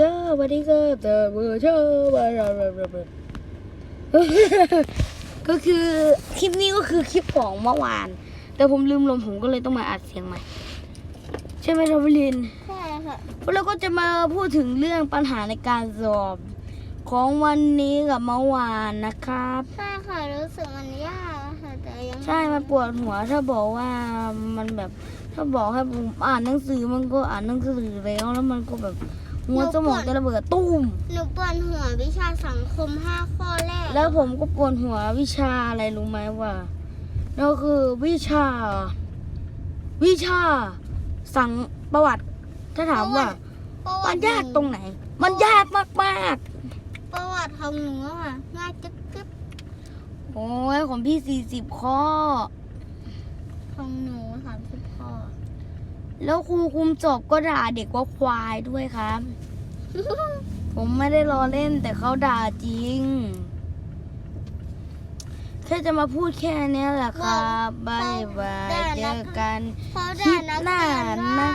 สวัสดีครับเตอร์เบอร์ชอร์บาราบาราบก็คือคลิปนี้ก็คือคลิปของเมื่อวาน แต่ผมลืมลมผมก็เลยต้องมาอัดเสียงใหม่ ใช่ไหมทวลินใช่ค่ะพวกเราก็จะมาพูดถึงเรื่องปัญหาในการสอบ ของวันนี้กับเมื่อวานนะครับใช่ค่ะรู้สึกมันยากค่ะแต่ยังใช่มันปวดหัวถ้าบอกว่ามันแบบถ้าบอกให้ผมอ่านหนังสือมันก็อ่านหนังสือแล้วแล้วมันก็แบบ หัวสมองจะระเบิดตุ้ม หนูปวดหัววิชาสังคมห้าข้อแรก แล้วผมก็ปวดหัววิชาอะไรรู้ไหมว่านั่นก็คือวิชา วิชาสังประวัติ ถ้าถามว่า ประวัมันติยากตรงไหน มันยากมากประวัติของหนูอะค่ะง่ายจึ๊บจึ๊บๆโอ้ยของพี่สี่สิบข้อ ของหนูสามสิบข้อ แล้วครูคุมจบก็ด่าเด็กว่าควายด้วยครับ ผมไม่ได้รอเล่นแต่เขาด่าจริง แค่จะมาพูดแค่เนี้ยแหละครับบายบายเจอกันเขาด่านักเรียนว่